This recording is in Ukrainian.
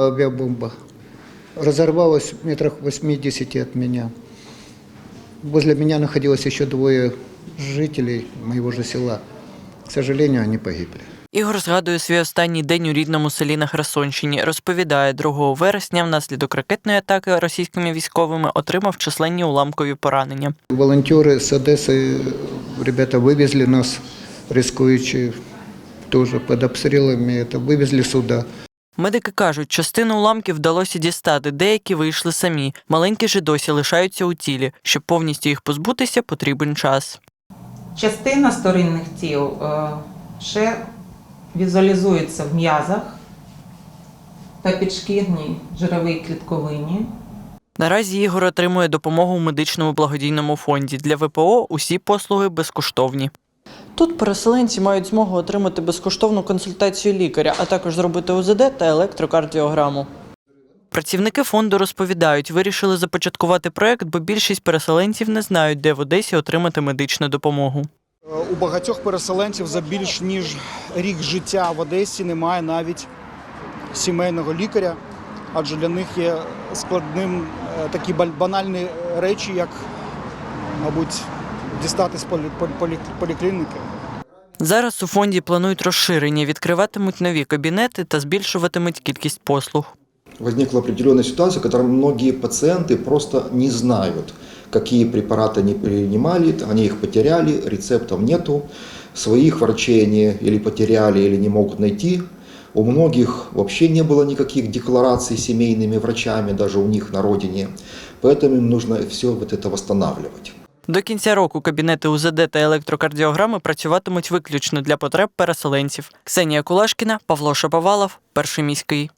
Авиабомба разорвалась в метрах 80 от меня. Возле меня находилось еще двое жителей моего же села. К сожалению, они погибли. Ігор згадує свій останній день у рідному селі на Херсонщині. Розповідає, 2 вересня внаслідок ракетної атаки російськими військовими отримав численні уламкові поранення. Волонтеры с Одессы, ребята, вывезли нас, рискуючи тоже под обстрелами, это вывезли сюда. Медики кажуть, частину уламків вдалося дістати, деякі вийшли самі. Маленькі ж досі лишаються у тілі. Щоб повністю їх позбутися, потрібен час. Частина сторінних тіл е, ще візуалізується в м'язах та підшкірній жировій клітковині. Наразі Ігор отримує допомогу у медичному благодійному фонді. Для ВПО усі послуги безкоштовні. Тут переселенці мають змогу отримати безкоштовну консультацію лікаря, а також зробити УЗД та електрокардіограму. Працівники фонду розповідають, вирішили започаткувати проект, бо більшість переселенців не знають, де в Одесі отримати медичну допомогу. У багатьох переселенців за більш ніж рік життя в Одесі немає навіть сімейного лікаря, адже для них є складним е, такі банальні речі, як, мабуть, дістати з полі- полі- полі- поліклініки. Зараз у фонді планують розширення, відкриватимуть нові кабінети та збільшуватимуть кількість послуг. возникла определенная ситуация, в которой многие пациенты просто не знают, какие препараты они принимали, они их потеряли, рецептов нету, своих врачей они или потеряли, или не могут найти. У многих вообще не было никаких деклараций с семейными врачами, даже у них на родине. Поэтому им нужно все вот это восстанавливать. До кінця року кабінети УЗД та електрокардіограми працюватимуть виключно для потреб переселенців. Ксенія Кулашкіна, Павло Шаповалов, Перший міський.